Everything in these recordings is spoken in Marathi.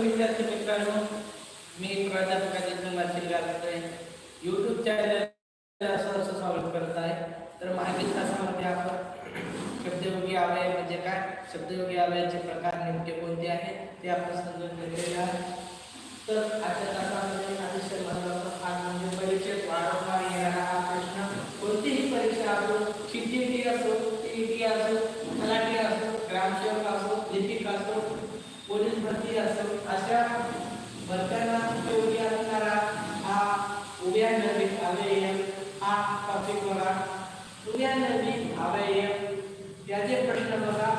विद्यार्थी मित्रांनो मी प्राध्यापक आदित्य यूट्यूब चॅनल सहर्ष स्वागत करत आहे. तर मागील तासामध्ये आपण शब्दयोगी अवयव म्हणजे काय? शब्दयोगी अवयवाचे प्रकार नेमके कोणते आहेत? ते आपण समजून घेतलेले आहे. तर आजच्या तासामध्ये अतिशय महत्वाचं भाग म्हणजे परीक्षेत वारंवार येणारा हा प्रश्न कोणतीही परीक्षा असो सीटीटी असो टीईटी असो तलाठी असो ग्रामसेवक असो लिपिक असो पोलीस भरती असो अशा भरत्यांना उपयोगी असणारा हा उभ्या नवीन अवयव हा टॉपिक बघा उभ्या नवीन अवयव त्याचे प्रश्न बघा.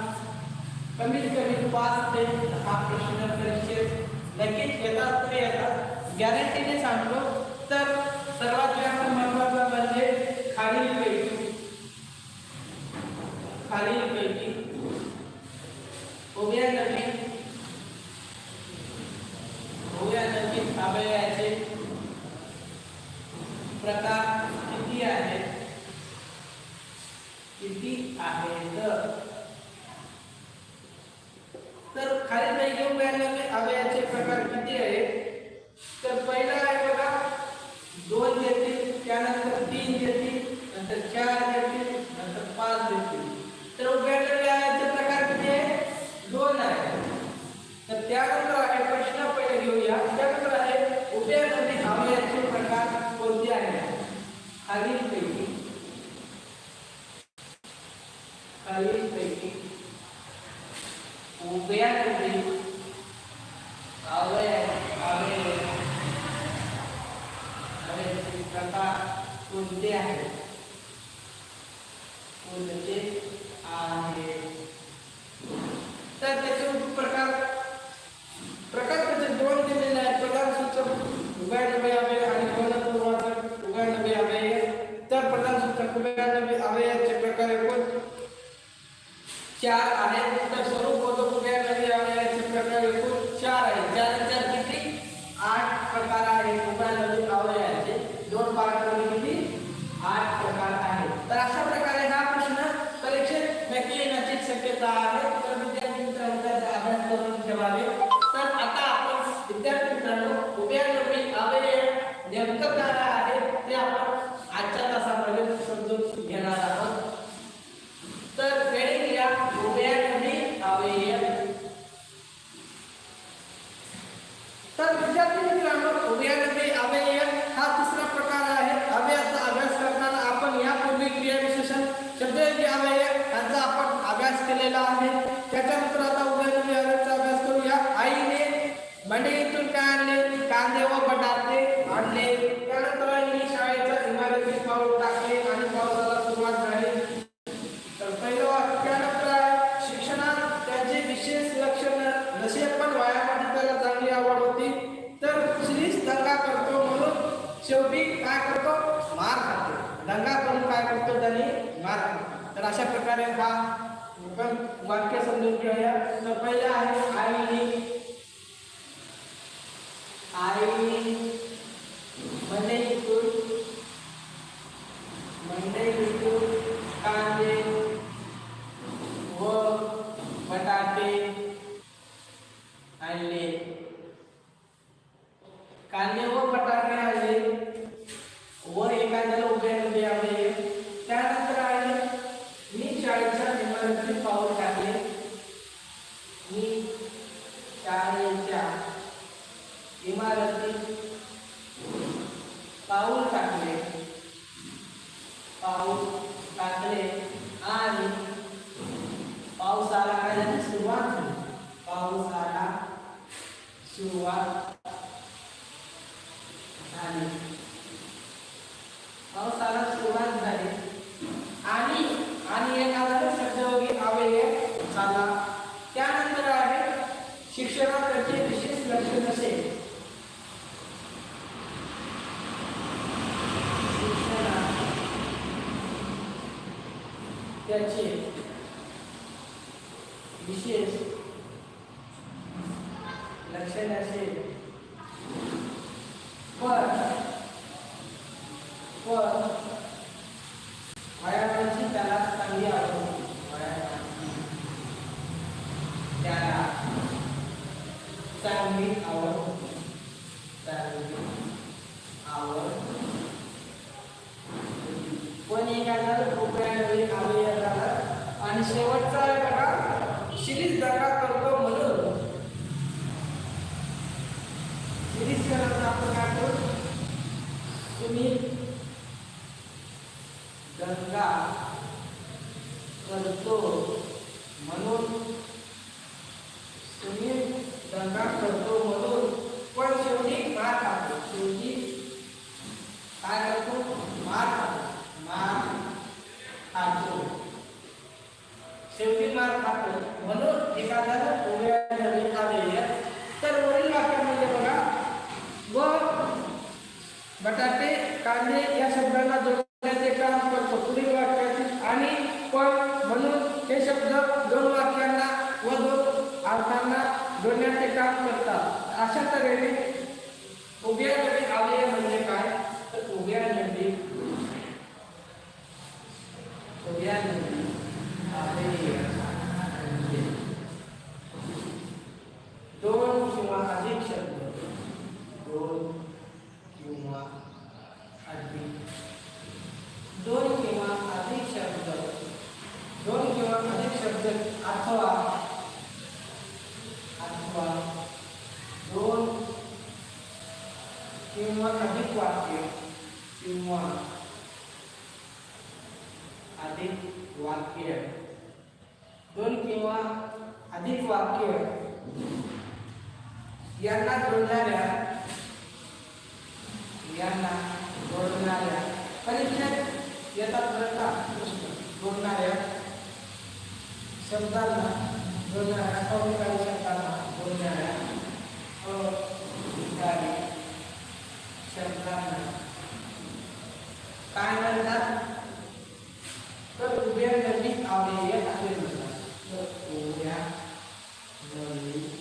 कमीत कमी पाच ते हा प्रश्न परीक्षेत नक्कीच येतात ते येतात. गॅरंटीने सांगतो तर सर्वात जास्त महत्त्वाचा म्हणजे खालील पैकी खालील नवीन उभ्या नवीन अवयवाचे प्रकार किती आहेत? किती आहेत? तर खाली पैकी उभ्या नवीन अवयवाचे प्रकार किती आहेत? तर पहिला आहे बघा दोन देतील त्यानंतर तीन देतील नंतर चार देतील नंतर पाच देतील तर उभ्या अवयाचे प्रकार किती आहे दोन आहे तर त्यानंतर I do you कांदे व बटाटे आणले. त्यानंतर आईने शाळेच्या इमारतीत पाऊल टाकले आणि पावसाला सुरुवात झाली. तर पहिलं वाक्यानंतर त्यानंतर शिक्षणात त्याचे विशेष लक्ष न- नसे पण व्यायामाची त्याला चांगली आवड होती. तर दुसरीच दंगा करतो म्हणून शेवटी काय करतो? मार खातो. दंगा करून काय करतो त्याने? मार खातो. तर अशा प्रकारे हा पण वाक्य समजून घेऊया. तर पहिलं आहे आईने आईने मंडईतून मंडईतून कांदे व बटाटे आणले कांदे व बटाटे आणले व एखाद्याला उभे उभे आले त्यानंतर आले मी शाळेच्या इमारतीत पाऊल टाकले मी शाळेच्या इमारतीत पाऊल टाकले पाऊल टाकले आणि पावसाला काय झाली सुरुवात झाली पावसाला सुरुवात झाली पावसाला सुरुवात झाली आणि आणि एखादा शब्दयोगी अवयव झाला त्यानंतर आहे शिक्षणात विशेष लक्ष नसेल शिक्षणात त्याचे विशेष लक्ष नसेल पण पण व्यायामाची त्याला चांगली आवड होती. व्यायामाची त्याला चांगली आवड चांगली आवड पण एक आजार कोपऱ्यामध्ये अवयव झाला आणि शेवटचा आहे बघा शिरीष दगा करतो म्हणून शिरीष करायचं आपण काय करू तुम्ही गंगा करतो म्हणून तुम्ही दंगा करतो म्हणून पण शेवटी मार खातो शेवटी काय करतो मार खातो मार खातो शेवटी मार खातो म्हणून एखाद्याला उभ्या नवीन आलेले तर वरील वाक्यामध्ये बघा व बटाटे कांदे या शब्दांना जोडण्याचे काम करतो पुढील वाक्यातील आणि पण म्हणून हे शब्द दोन वाक्यांना व दोन अर्थांना जोडण्याचे काम करतात अशा तऱ्हेने उभ्या नवी अवयव म्हणजे काय? तर उभ्या नवी उभ्या नवी अवयव म्हणजे दोन किंवा अधिक शब्द दोन किंवा अधिक दोन किंवा अधिक शब्द दोन किंवा अधिक शब्द अथवा अथवा दोन किंवा अधिक वाक्य किंवा अधिक वाक्य दोन किंवा अधिक वाक्य यांना जोडणाऱ्या यांना जोडणाऱ्या परीक्षेत येतात बरं का प्रश्न जोडणाऱ्या शब्दांना जोडणाऱ्या अविकारी शब्दांना जोडणाऱ्या अविकारी शब्दांना काय म्हणतात तर उभ्या नवी अव्यय असे म्हणतात तर उभ्या नवी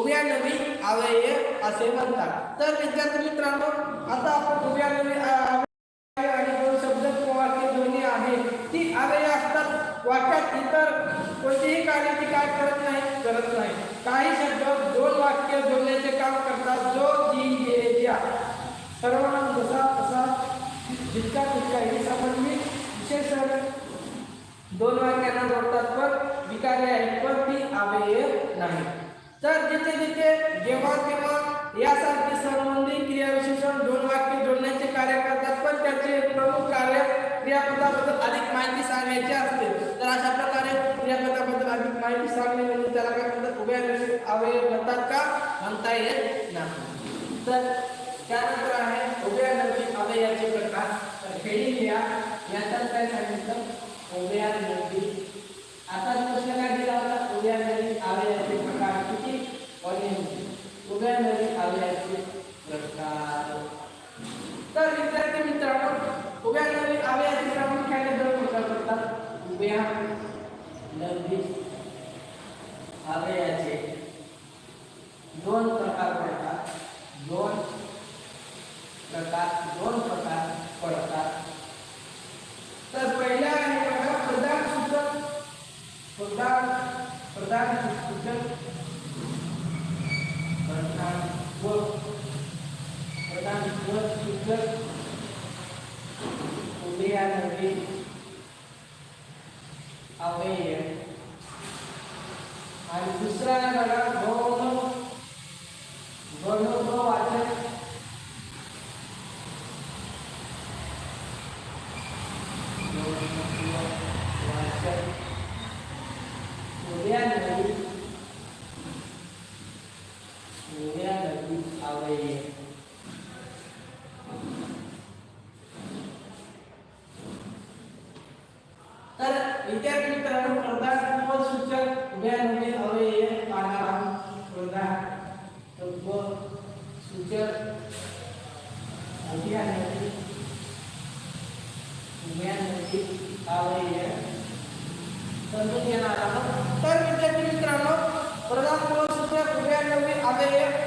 उभ्या नवी अव्यय असे म्हणतात. तर विद्यार्थी मित्रांनो आता आपण उभ्या नवी आणि दोन शब्द किंवा वाक्य ध्वनी आहे ती अव्यय असतात. वाक्यात इतर कोणतेही कार्य ती काय करत नाही करत नाही. काही शब्द दोन वाक्य जोडण्याचे काम करतात. जो जी जे ज्या सर्वांना जसा तसा जितका तितका ही संबंधी विशेष दोन वाक्यांना जोडतात पण विकारे आहेत पण ती अव्यय नाही. तर जिथे जिथे जेव्हा तेव्हा यासारखे संबंधित क्रियाविशेषण दोन वाक्य जोडण्याचे कार्य करतात पण त्याचे प्रमुख कार्य क्रियापदाबद्दल अधिक माहिती सांगायची असते. तर अशा प्रकारे क्रियापदाबद्दल अधिक माहिती सांगणे म्हणजे त्याला काय म्हणतात? उभ्या अवयव म्हणतात का? म्हणता येत नाही. तर त्यानंतर आहे उभ्या नवी अवयवाचे प्रकार. तर खेळी घ्या याच्यात काय सांगितलं? उभ्या नवी आता प्रश्न काय दिला? होता उभ्या नवी अवयवाचे प्रकार किती अनेक उभ्या नवी अवयवाचे प्रकार तर विद्यार्थी मित्रांनो उभ्या नवी अवयवाचे प्रामुख्याने दोन प्रकार पडतात उभ्या नवी अवयवाचे. दोन प्रकार पडतात दोन प्रकार दोन प्रकार पडतात तर पहिला आहे बघा प्रधान सूचक प्रधान प्रधान सूचक प्रधान व प्रधान व सूचक उभ्या नवी अवयव आणि दुसरा आहे बघा गौण गौण वाचक वाचक उद्या नवी उद्या तर विद्यार्थी मित्रांनो प्रधान सूचक उभ्या नवी अवयव प्रधान सूचक अभियानाची उभ्यानची अवयय समजून घेणार आहोत. तर विद्यार्थी मित्रांनो प्रधान सूचक उभ्या नवीन दोन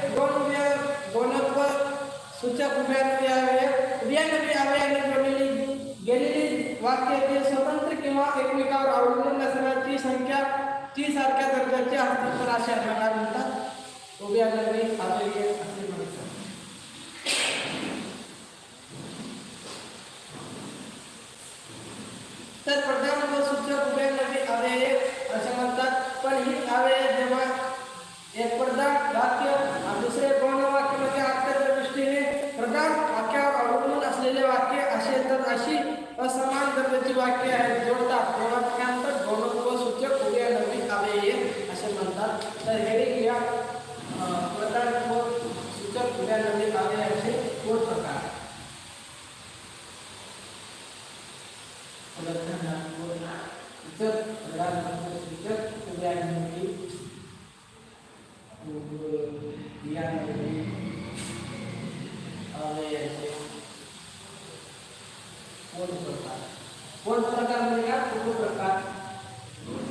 सूचक उभ्यानवी अवयय उभ्यानवी जोडलेली गेलेली वाक्याचे स्वतंत्र किंवा एकमेकावर अवलंबून नसण्याची संख्या ती सारख्या दर्जाची असते. तर अशा प्रकार म्हणतात उभ्या नवी असे म्हणतात तर प्रधान व सूचक उभयमध्ये अव्यय असे म्हणतात पण ही अव्यय जेव्हा एक प्रधान वाक्य आणि दुसरे गौण वाक्य म्हणजे अर्थाच्या दृष्टीने प्रधान वाक्यावर अवलंबून असलेले वाक्य असे तर अशी असमान दर्जाची वाक्य आहेत जोडतात तेव्हा त्यानंतर गौणत्व सूचक उभयनवी अव्यय असे म्हणतात तर हे घ्या अं, प्रधान व सूचक उभयनवी अव्यय असे दोन प्रकार आहेत. जर प्रधानमंत्री सूचक उद्यानमध्ये बियाणे अवययाचे कोण प्रकार कोण प्रकार म्हणजे काय उपप्रकार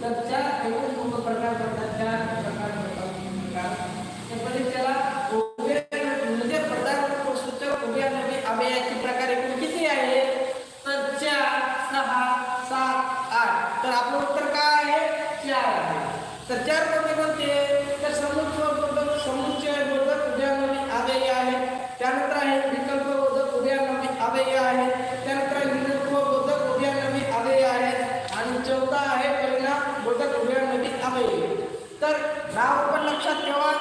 तर चार एकूण प्रकार? पडतात चार प्रकार? पडतात प्रकार? त्या त्याला उभे म्हणजे प्रधान व सूचक उभ्यानवी अवययाचे प्रकार एकूण किती आहे तर चार सहा सात आठ तर आपलं उत्तर काय आहे चार आहे तर चार कोणते कोणते तर समुच्चय बोधक समुच्चय बोधक उभ्यानवी अवयय आहे त्यानंतर आहे विकल्प बोधक उभ्यानवी अवयय आहे त्यानंतर आहे निरूप बोधक उभ्यानवी अवयय आहे आणि चौथा आहे परिणाम बोधक उभ्यानवी अवयय तर नाव पण लक्षात ठेवा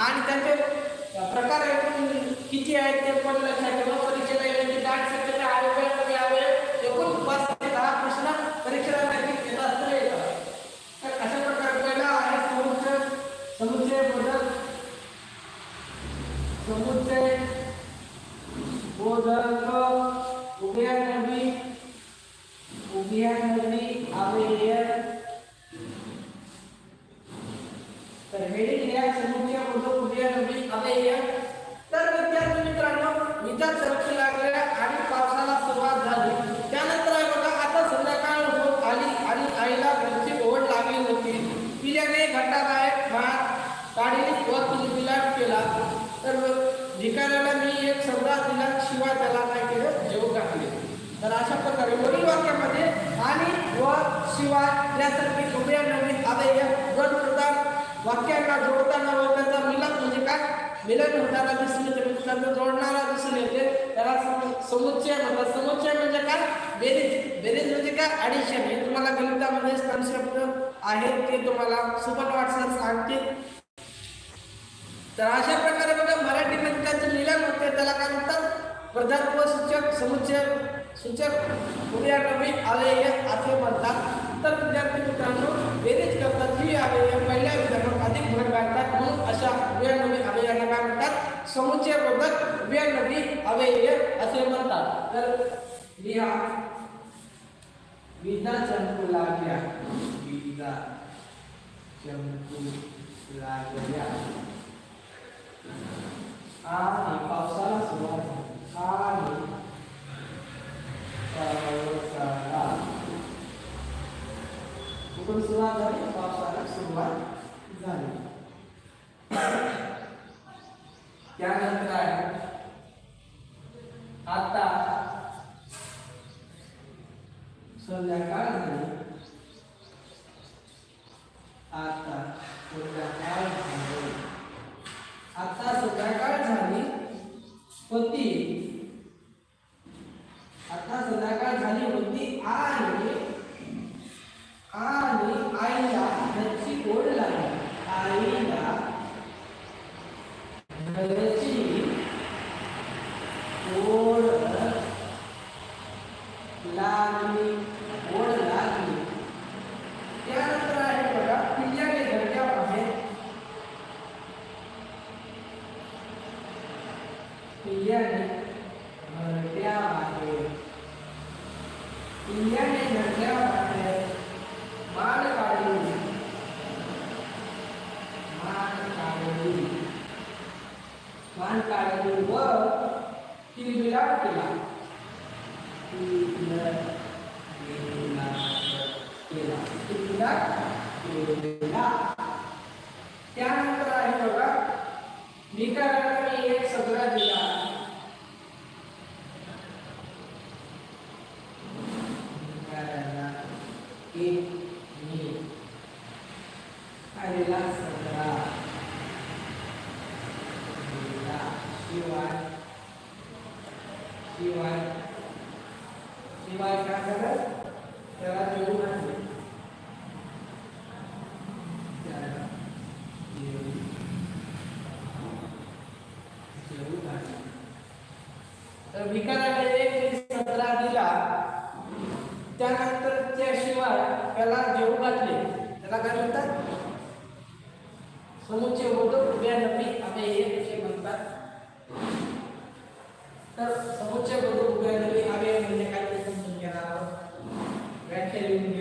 आणि त्याचे प्रकार एकूण किती आहेत ते पण लक्षात ठेवा परीक्षेला येण्याची दाट शक्यता आहे उभ्यानवी अवयय एकूण पाच ते दहा प्रश्न परीक्षेला नक्कीच येतात तर येतात तर अशा प्रकारे पहिला आहे समुच्चय समुच्चय बोधक समुच्चय बोधक उभयानवी उभयानवी अवयय तर हेडिंग या समुच्चय बोधक उभयानवी अवयय तर विद्यार्थी मित्रांनो विचार चर्चा लागल्या आणि पावसाला सुरुवात झाली त्यानंतर आहे बघा आता संध्याकाळ होत आली आणि आईला घरची ओढ लागली होती पिल्याने घंटाबाहेर भात काढली व किलबिलाट केला तर भिकाऱ्याला मी एक सौदा दिला शिवाय त्याला काय केलं? जेव घातले तर अशा प्रकारे वरील वाक्यामध्ये आणि व शिवाय यासारखी कृपया नवीन अवयय गट प्रदान वाक्यांना जोडताना व त्यांचा मिलन म्हणजे काय? मिलन होताना दिसून येते त्यांना जोडणारा दिसून येते. त्याला समुच्चय म्हणतात. समुच्चय म्हणजे काय? बेरीज. बेरीज म्हणजे काय? ॲडिशन हे तुम्हाला गणितामध्ये कन्सेप्ट आहे. ते तुम्हाला सुपर वाटसा सांगतील. तर अशा प्रकारे बघा मराठीमध्ये करते त्याला काय म्हणतात? प्रधानत्व सूचक समुच्चय सूचक उभ्या नवी अवयय असे म्हणतात. तर विद्यार्थी मित्रांनो बेरीज करतात ही अवयय पहिल्या विधानात अधिक भर घालतात म्हणून अशा उभ्या नवी काय म्हणतात? समुच्चय बोधक उभ्या नवी अवयय असे म्हणतात. तर लिहा. विदा चंपू लागल्या. विदा चंपू लागल्या. आणि पावसाला सुरुवात झाली. आणि पावसाला कुठून सुरुवात झाली पावसाला सुरुवात झाली त्यानंतर आहे आता संध्याकाळ झाली आता संध्याकाळ झाली आता संध्याकाळ मान काढली व किलबिलाट केला. त्यानंतर आहे बघा भिकाऱ्याला मी एक सदरा दिला. भिकाऱ्याला एक मी आलेला सदरा दिला शिवाय शिवाय शिवाय काय करत त्याला जेवू घातले त्याला जेवू जेवू घातले तर भिकाऱ्याला एक सदरा दिला. त्यानंतर त्याशिवाय त्याला जेवू घातले. त्याला काय म्हणतात? समुचे होतो उभ्या नफी आता हे कसे म्हणतात? तर समुच्चय होतो उभ्या नफी आम्ही म्हणजे काय समजून घेणार व्याख्या लिहून घ्या.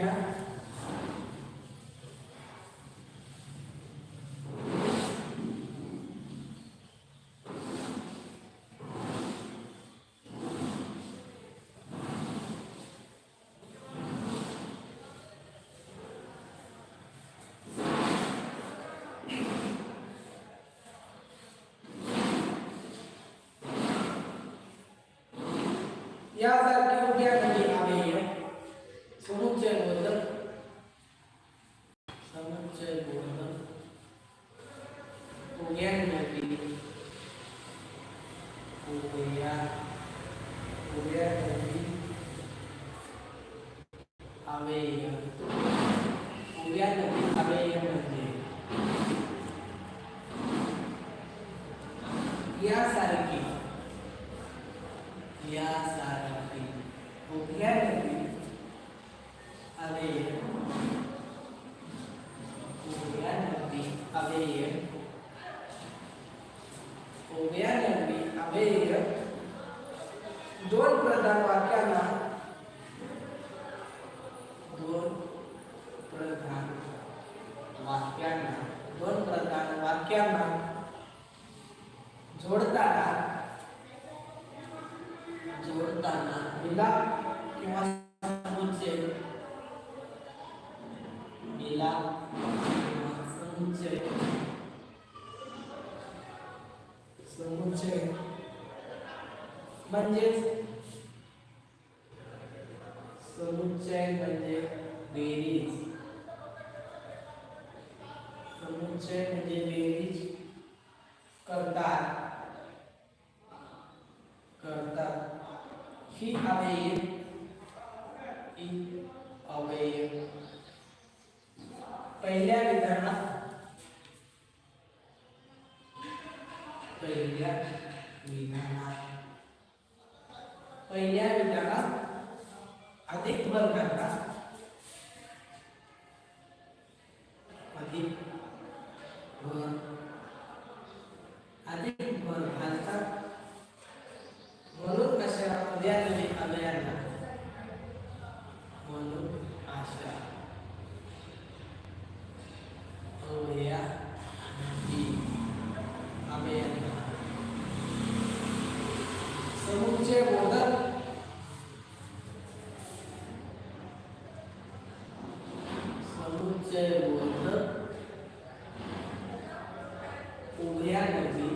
यासारखे उभ्या नफी आम्ही समुच्चय बोधक समुच्चय बोधक उभ्या नफी उभ्या उभ्या नफी अवेय उभ्या नफी अवेय म्हणजे यासारखी यासारखी उभ्या नफी अवेय उभ्या नफी अवेय उभ्या नफी दोन प्रधान वाक्यांना दोन प्रधान वाक्यांना दोन प्रधान वाक्यांना जोडताना म्हणजेच समुच्चय म्हणजे बेरीज. समुच्चय म्हणजे बेरीज करतात. करतात. ही आहे ही अवयव पहिल्या विधानात पहिल्या विधानात पहिल्या विधानात अधिक भर करतात अधिक भर अधिक भर घालतात म्हणून अशा उद्याने अभयांना म्हणून आशा अवया ही अभयांना समुच्चय बोधक समुच्चय बोधक उभ्या नदी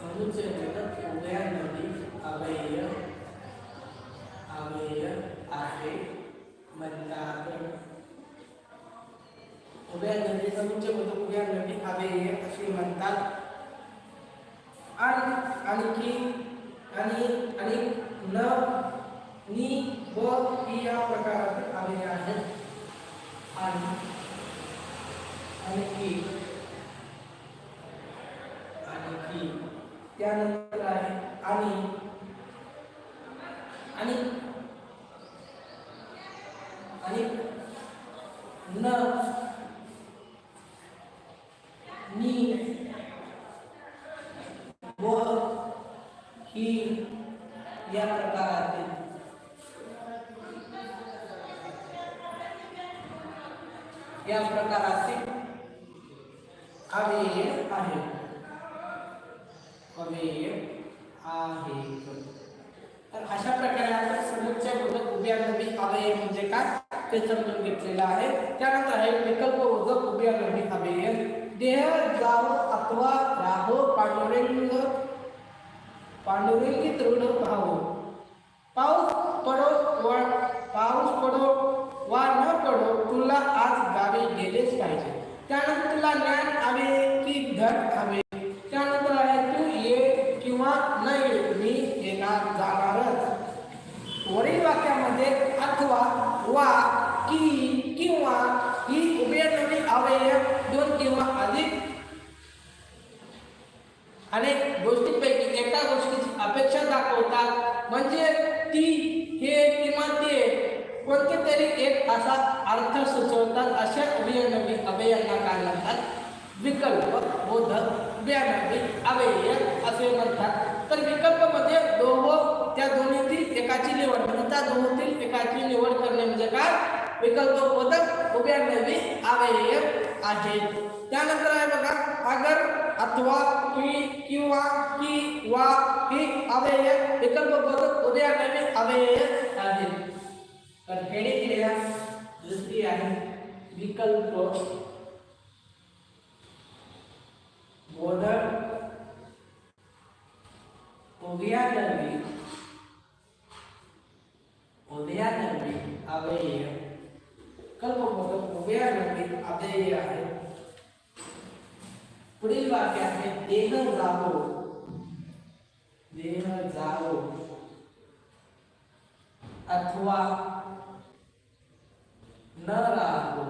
समुच्चय बोधक उभ्या नदी अवयय अवयय आहे म्हणतात उभ्या नदी समुच्चय बोधक उभ्या नदी अवयय असे म्हणतात आणि आणखी आणि आणि न नी व ही या प्रकाराचे अवयय आहेत आणि आणखी आणखी त्यानंतर आहे आणि आणि न नी व ही या प्रकारातील या प्रकाराचे अवयय आहे अवयव म्हणजे काय ते समजून घेतलेलं आहे त्यानंतर आहे विकल्प उदक उभ्या नवी अवयव देह जाव अथवा राहो पांडुरंग पांडुरंगी दृढ पाहू. पाऊस पडो वा पाऊस पडो वा न पडो तुला आज गावी गेलेच पाहिजे. त्यानंतर तुला ज्ञान हवे की धन हवे अनेक गोष्टींपैकी एका गोष्टीची अपेक्षा दाखवतात. म्हणजे ती हे किंवा ते कोणते तरी एक असा अर्थ सुचवतात अशा अभियानवी अवयांना काय म्हणतात? विकल्प बोधक व्यानवी अवयय असे म्हणतात. तर विकल्पमध्ये दोह त्या दोन्हीतील एकाची निवड म्हणजे त्या दोहोतील एकाची निवड करणे म्हणजे काय? विकल्प बोधक उभ्यानवी अवयय आहे त्यानंतर आहे बघा अगर अथवा की किंवा की वा ही अवयय विकल्प बोधक उभ्यानवी अवयय आहेत तर हेडिंग लिहा दुसरी आहे विकल्प। बोधक उभ्यानवी उभ्यानवी अवयय कल्पबोधक उभ्यानवी अवयय आहे। पुढील वाक्य आहे देह जागो. देह जागो. अथवा न राहो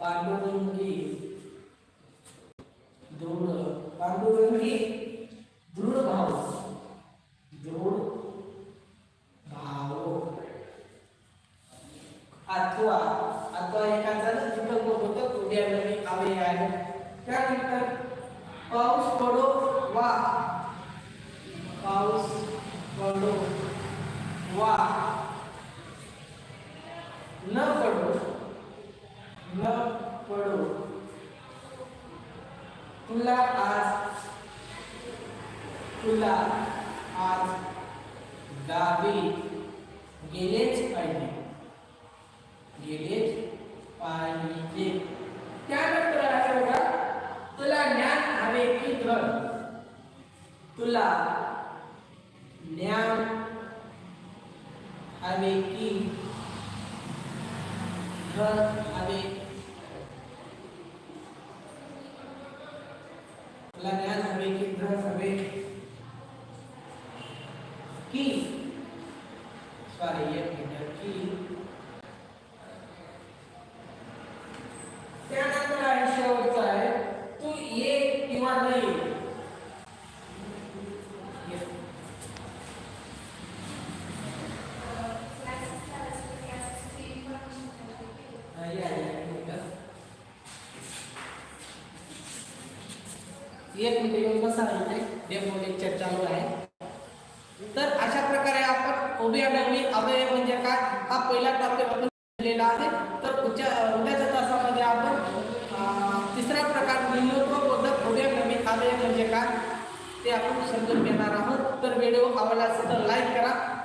पांडुरंगी दृढ. पांडुरंगी दृढ भाव. दृढ भाव. अथवा अथवा एखादा विकल्प होतं उद्या नवी आहे. त्यानंतर पाऊस पडो वा. पाऊस पडो वा. न पडो न पडो. तुला आज तुला आज गावी गेलेच पाहिजे. गेलेच पाहिजे. त्यानंतर आहे बघा तुला ज्ञान हवे की धन? तुला ज्ञान हवे की धन हवे? तुला ज्ञान हवे की धन हवे? की? सॉरी एक मिनिट. की त्यानंतर आहे शेवटचा आहे तू ये किंवा नाही ये. हा, या, या, एक मिनिट. एक मिनिट येऊन बसा इथे डेमो लेक्चर चालू आहे तर अशा प्रकारे आपण उभ्या डावी अवयव म्हणजे काय हा पहिला टॉपिक आपण दिलेला आहे तर उद्या उद्याच्या तासामध्ये आपण अं, तिसरा प्रकार लिंगत्व बोधक उभ्या डावी अवयव म्हणजे काय ते आपण समजून घेणार आहोत तर व्हिडिओ आवडला असेल तर लाईक करा